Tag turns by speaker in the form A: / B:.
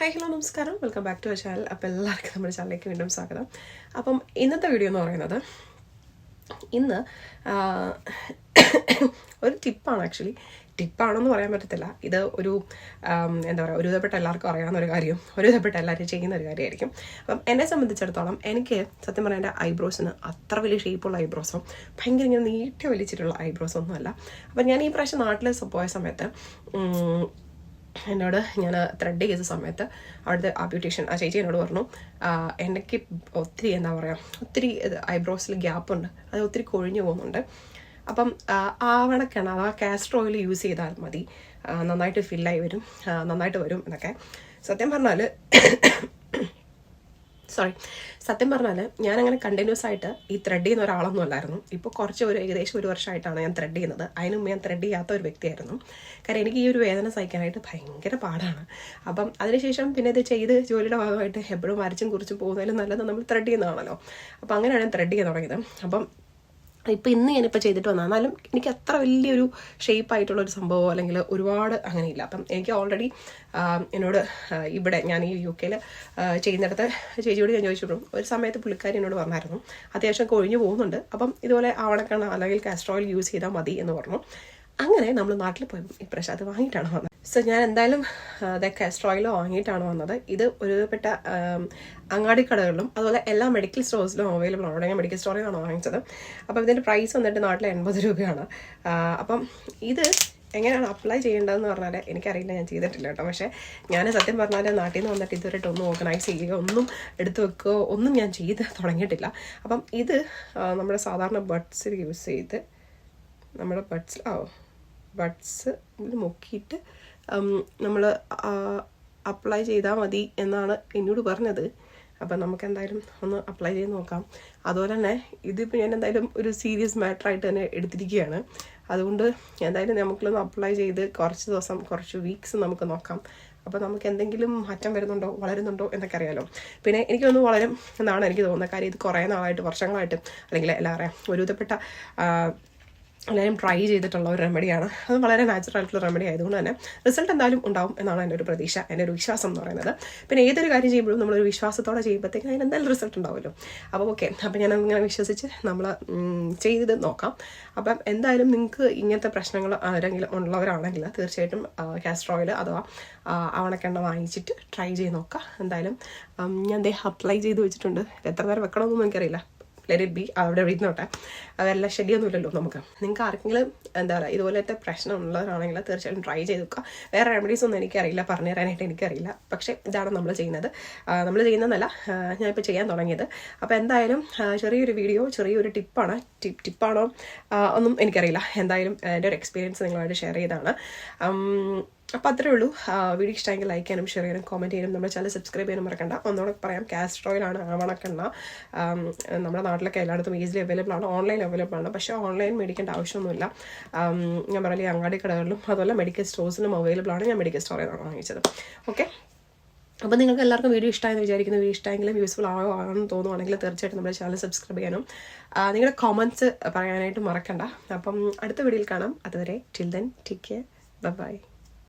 A: Hi hello നമസ്കാരം. Welcome back to our channel അപ്പോൾ എല്ലാവർക്കും നമ്മുടെ ചാനലിലേക്ക് വീണ്ടും സ്വാഗതം. അപ്പം ഇന്നത്തെ വീഡിയോ എന്ന് പറയുന്നത് ഇന്ന് ഒരു ടിപ്പാണ് ആക്ച്വലി ടിപ്പാണെന്ന് പറയാൻ പറ്റത്തില്ല. ഇത് ഒരു എന്താ പറയുക ഒരുവിധപ്പെട്ട എല്ലാവർക്കും അറിയാവുന്ന ഒരു കാര്യം. ഒരുവിധപ്പെട്ട എല്ലാവരും ചെയ്യുന്ന ഒരു കാര്യമായിരിക്കും. അപ്പം എന്നെ സംബന്ധിച്ചിടത്തോളം എനിക്ക് സത്യം പറഞ്ഞാൽ എന്റെ ഐബ്രോസിന് അത്ര വലിയ ഷേപ്പുള്ള ഐബ്രോസോ ഭയങ്കര ഇങ്ങനെ നീട്ടി വലിച്ചിട്ടുള്ള ഒന്നുമല്ല അപ്പം ഞാൻ ഈ പ്രാവശ്യം നാട്ടിൽ പോയ സമയത്ത് എന്നോട് ഞാൻ ത്രെഡ് ചെയ്ത സമയത്ത് അവിടുത്തെ ആ ബ്യൂട്ടീഷ്യൻ ആ ചേച്ചി എന്നോട് പറഞ്ഞു എനിക്ക് ഒത്തിരി എന്താ പറയുക ഒത്തിരി ഐബ്രോസിൽ ഗ്യാപ്പുണ്ട് അത് ഒത്തിരി കൊഴിഞ്ഞു പോകുന്നുണ്ട്. അപ്പം ആ, ആവണക്കാണ് അഥവാ കാസ്റ്റർ ഓയിൽ യൂസ് ചെയ്താൽ മതി. ആ, നന്നായിട്ട് ഫില്ലായി വരും. നന്നായിട്ട് വരും എന്നൊക്കെ. സത്യം പറഞ്ഞാൽ സോറി സത്യം പറഞ്ഞാൽ ഞാൻ അങ്ങനെ കണ്ടിന്യൂസ് ആയിട്ട് ഈ ത്രെഡ് ചെയ്യുന്ന ഒരാളൊന്നും അല്ലായിരുന്നു. ഇപ്പോൾ കുറച്ച് ഒരു ഏകദേശം ഒരു വർഷമായിട്ടാണ് ഞാൻ ത്രെഡ് ചെയ്യുന്നത്. അതിന് മുമ്പ് ഞാൻ ത്രെഡ് ചെയ്യാത്ത ഒരു വ്യക്തിയായിരുന്നു. കാരണം എനിക്ക് ഈ ഒരു വേദന സഹിക്കാനായിട്ട് ഭയങ്കര പാടാണ്. അപ്പം അതിനുശേഷം പിന്നെ ഇത് ചെയ്ത് ജോലിയുടെ ഭാഗമായിട്ട് എപ്പോഴും വരച്ചും കുറിച്ചും പോകുന്നതിലും നല്ലത് നമ്മൾ ത്രെഡ് ചെയ്യുന്നതാണല്ലോ. അപ്പം അങ്ങനെയാണ് ഞാൻ ത്രെഡ് ചെയ്യാൻ തുടങ്ങിയത്. അപ്പം ഇപ്പം ഇന്ന് ഞാനിപ്പോൾ ചെയ്തിട്ട് വന്നാൽ എന്നാലും എനിക്ക് അത്ര വലിയൊരു ഷേപ്പ് ആയിട്ടുള്ള ഒരു സംഭവമോ അല്ലെങ്കിൽ ഒരുപാട് അങ്ങനെയില്ല. അപ്പം എനിക്ക് ഓൾറെഡി എന്നോട് ഇവിടെ ഞാൻ ഈ യു കെയിൽ ചെയ്യുന്നിടത്ത് ചേച്ചിയോട് ഞാൻ ചോദിച്ചിട്ടും ഒരു സമയത്ത് പുള്ളിക്കാരി എന്നോട് പറഞ്ഞായിരുന്നു അത്യാവശ്യം കൊഴിഞ്ഞു പോകുന്നുണ്ട്. അപ്പം ഇതുപോലെ ആവണക്കണ്ണ അല്ലെങ്കിൽ കാസ്ട്രോയിൽ യൂസ് ചെയ്താൽ മതി എന്ന് പറഞ്ഞു. അങ്ങനെ നമ്മൾ നാട്ടിൽ പോയി ഇപ്രാവശ്യം അത് വാങ്ങിയിട്ടാണ് വന്നത്. സോ ഞാൻ എന്തായാലും അതൊക്കെ കാസ്റ്റർ ഓയിൽ വാങ്ങിയിട്ടാണ് വന്നത്. ഇത് ഒരുപെട്ട അങ്ങാടി കടകളിലും അതുപോലെ എല്ലാ മെഡിക്കൽ സ്റ്റോഴ്സിലും അവൈലബിൾ ആണ്. ഞാൻ മെഡിക്കൽ സ്റ്റോറിൽ നിന്നാണ് വാങ്ങിച്ചത്. അപ്പം ഇതിന്റെ പ്രൈസ് വന്നിട്ട് നാട്ടിൽ എൺപത് രൂപയാണ്. അപ്പം ഇത് എങ്ങനെയാണ് അപ്ലൈ ചെയ്യേണ്ടതെന്ന് പറഞ്ഞാൽ എനിക്കറിയില്ല ഞാൻ ചെയ്തിട്ടില്ല കേട്ടോ. പക്ഷേ ഞാൻ സത്യം പറഞ്ഞാൽ നാട്ടിൽ നിന്ന് വന്നിട്ട് ഇതുവരെയായിട്ട് ഒന്നും ഓർഗനൈസ് ചെയ്യുകയോ ഒന്നും എടുത്തു വെക്കുകയോ ഒന്നും ഞാൻ ചെയ്ത് തുടങ്ങിയിട്ടില്ല. അപ്പം ഇത് നമ്മുടെ സാധാരണ ബഡ്സിൽ യൂസ് ചെയ്ത് നമ്മുടെ ബഡ്സ് ആ ബഡ്സ് മുക്കിയിട്ട് നമ്മൾ അപ്ലൈ ചെയ്താൽ മതി എന്നാണ് എന്നോട് പറഞ്ഞത്. അപ്പം നമുക്ക് എന്തായാലും ഒന്ന് അപ്ലൈ ചെയ്ത് നോക്കാം. അതുപോലെ തന്നെ ഇതിപ്പോൾ ഞാൻ എന്തായാലും ഒരു സീരിയസ് മാറ്റർ ആയിട്ട് തന്നെ എടുത്തിരിക്കുകയാണ്. അതുകൊണ്ട് എന്തായാലും നമുക്കൊന്ന് അപ്ലൈ ചെയ്ത് കുറച്ച് ദിവസം കുറച്ച് വീക്സ് നമുക്ക് നോക്കാം. അപ്പോൾ നമുക്ക് എന്തെങ്കിലും മാറ്റം വരുന്നുണ്ടോ വളരുന്നുണ്ടോ എന്നൊക്കെ അറിയാലോ. പിന്നെ എനിക്ക് എനിക്കൊന്ന് വളരും എന്നാണ് എനിക്ക് തോന്നുന്നത്. കാര്യം ഇത് കുറേ നാളായിട്ട് വർഷങ്ങളായിട്ട് അല്ലെങ്കിൽ എല്ലാവരെയും ഒരുവിധപ്പെട്ട എല്ലാവരും ട്രൈ ചെയ്തിട്ടുള്ള ഒരു റെമഡിയാണ് അത് വളരെ നാച്ചുറൽ ആയിട്ടുള്ള റെമഡി ആയതുകൊണ്ട് തന്നെ റിസൾട്ട് എന്തായാലും ഉണ്ടാവും എന്നാണ് എന്റെ ഒരു പ്രതീക്ഷ എന്റെ ഒരു വിശ്വാസം എന്ന് പറയുന്നത്. പിന്നെ ഏതൊരു കാര്യം ചെയ്യുമ്പോഴും നമ്മളൊരു വിശ്വാസത്തോടെ ചെയ്യുമ്പോഴത്തേക്കും അതിന് എന്തായാലും റിസൾട്ട് ഉണ്ടാവുമല്ലോ. അപ്പോൾ ഓക്കെ അപ്പോൾ ഞാൻ അങ്ങനെ വിശ്വസിച്ച് നമ്മൾ ചെയ്ത് നോക്കാം. അപ്പം എന്തായാലും നിങ്ങൾക്ക് ഇങ്ങനത്തെ പ്രശ്നങ്ങൾ ആരെങ്കിലും ഉള്ളവരാണെങ്കിൽ തീർച്ചയായിട്ടും കാസ്റ്റർ ഓയിൽ അഥവാ അവണക്കെണ്ണ വാങ്ങിച്ചിട്ട് ട്രൈ ചെയ്ത് നോക്കാം എന്തായാലും ഞാൻ ദേ അപ്ലൈ ചെയ്ത് വെച്ചിട്ടുണ്ട്. എത്ര നേരം വെക്കണമെന്നൊന്നും എനിക്കറിയില്ല. ലെറ്റ് ഇറ്റ് ബി അവിടെ ഇരുന്നോട്ടെ അതെല്ലാം ശരിയൊന്നുമില്ലല്ലോ നമുക്ക്. നിങ്ങൾക്ക് ആർക്കെങ്കിലും എന്താ പറയുക ഇതുപോലത്തെ പ്രശ്നം ഉള്ളവരാണെങ്കിൽ തീർച്ചയായിട്ടും ട്രൈ ചെയ്ത് നോക്കുക. വേറെ റെമഡീസ് ഒന്നും എനിക്കറിയില്ല. പറഞ്ഞു തരാനായിട്ട് എനിക്കറിയില്ല. പക്ഷേ ഇതാണ് നമ്മൾ ചെയ്യുന്നത്. നമ്മൾ ചെയ്യുന്നതല്ല. ഞാനിപ്പോൾ ചെയ്യാൻ തുടങ്ങിയത്. അപ്പോൾ എന്തായാലും ചെറിയൊരു വീഡിയോ ചെറിയൊരു ടിപ്പാണ് ടിപ്പ് ടിപ്പാണോ ഒന്നും എനിക്കറിയില്ല. എന്തായാലും എന്റെ ഒരു എക്സ്പീരിയൻസ് നിങ്ങളുമായിട്ട് ഷെയർ ചെയ്താണ് അപ്പോൾ അത്രേ ഉള്ളൂ. വീഡിയോ ഇഷ്ടമെങ്കിൽ ലൈക്ക് ചെയ്യാനും ഷെയർ ചെയ്യാനും കമന്റ് ചെയ്യാനും നമ്മുടെ ചാനൽ സബ്സ്ക്രൈബ് ചെയ്യാനും മറക്കണ്ട. ഒന്നുകൂടെ പറയാം കാസ്റ്റർ ഓയിലാണ് ആവണക്കെണ്ണ. നമ്മുടെ നാട്ടിലൊക്കെ എല്ലായിടത്തും ഈസിലി അവൈലബിൾ ആണ് ഓൺലൈൻ അവൈലബിൾ ആണ്. പക്ഷേ ഓൺലൈൻ മേടിക്കേണ്ട ആവശ്യമൊന്നുമില്ല. ഞാൻ ഈ അങ്ങാടി കടകളിലും അതുപോലെ മെഡിക്കൽ സ്റ്റോഴ്സിലും അവൈലബിൾ ആണ് ഞാൻ മെഡിക്കൽ സ്റ്റോറിൽ നിന്നാണ് വാങ്ങിച്ചത്. ഓക്കെ അപ്പോൾ നിങ്ങൾക്ക് എല്ലാവർക്കും വീഡിയോ ഇഷ്ടമായെന്ന് വിചാരിക്കുന്നു. വീഡിയോ ഇഷ്ടമെങ്കിലും യൂസ്ഫുൾ ആകോ ആണെന്ന് തോന്നുവാണെങ്കിൽ തീർച്ചയായിട്ടും നമ്മുടെ ചാനൽ സബ്സ്ക്രൈബ് ചെയ്യാനും നിങ്ങളുടെ കോമൻസ് പറയാനായിട്ട് മറക്കണ്ട. അപ്പം അടുത്ത വീഡിയോയിൽ കാണാം. അതുവരെ till then take care bye